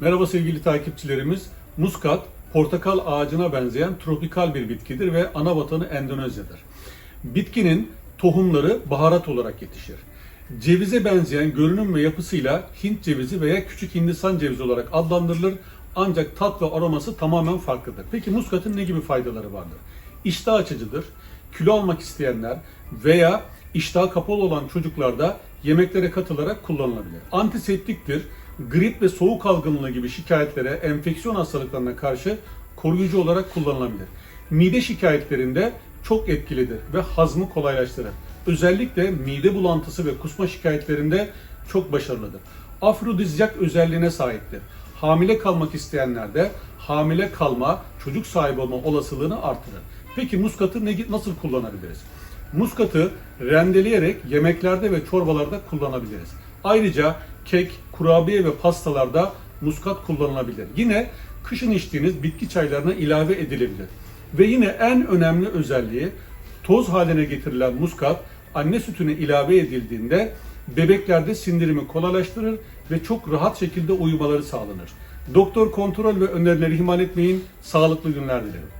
Merhaba sevgili takipçilerimiz. Muskat, portakal ağacına benzeyen tropikal bir bitkidir ve ana vatanı Endonezya'dır. Bitkinin tohumları baharat olarak yetişir. Cevize benzeyen görünüm ve yapısıyla Hint cevizi veya küçük Hindistan cevizi olarak adlandırılır. Ancak tat ve aroması tamamen farklıdır. Peki muskatın ne gibi faydaları vardır? İştah açıcıdır. Kilo almak isteyenler veya iştah kapalı olan çocuklarda yemeklere katılarak kullanılabilir. Antiseptiktir. Grip ve soğuk algınlığı gibi şikayetlere, enfeksiyon hastalıklarına karşı koruyucu olarak kullanılabilir. Mide şikayetlerinde çok etkilidir ve hazmı kolaylaştırır. Özellikle mide bulantısı ve kusma şikayetlerinde çok başarılıdır. Afrodizyak özelliğine sahiptir. Hamile kalmak isteyenlerde hamile kalma, çocuk sahibi olma olasılığını artırır. Peki muskatı ne, nasıl kullanabiliriz? Muskatı rendeleyerek yemeklerde ve çorbalarda kullanabiliriz. Ayrıca kek, kurabiye ve pastalarda muskat kullanılabilir. Yine kışın içtiğiniz bitki çaylarına ilave edilebilir. Ve yine en önemli özelliği toz haline getirilen muskat anne sütüne ilave edildiğinde bebeklerde sindirimi kolaylaştırır ve çok rahat şekilde uyumaları sağlanır. Doktor kontrol ve önerileri ihmal etmeyin. Sağlıklı günler dilerim.